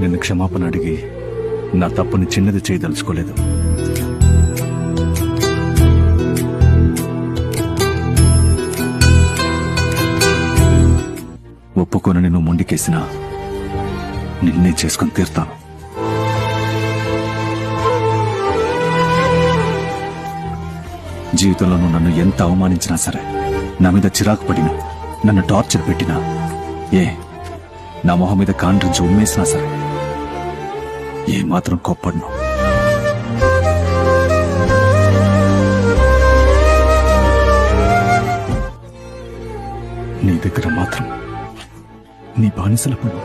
నిన్ను క్షమాపణ అడిగి నా తప్పుని చిన్నది చేయదలుచుకోలేదు. ఒప్పుకొని నిన్ను మొండికేసినా నిన్నే చేసుకొని తీర్తాను. జీవితంలో నువ్వు నన్ను ఎంత అవమానించినా సరే నా మీద చిరాకు పడినా నన్ను టార్చర్ పెట్టినా ఏ నా మొహం మీద కాండ్రించి ఉమ్మేసినా సరే ఏమాత్రం మాత్రం కోప్పడను. నీ దగ్గర మాత్రం నీ బానిసల పని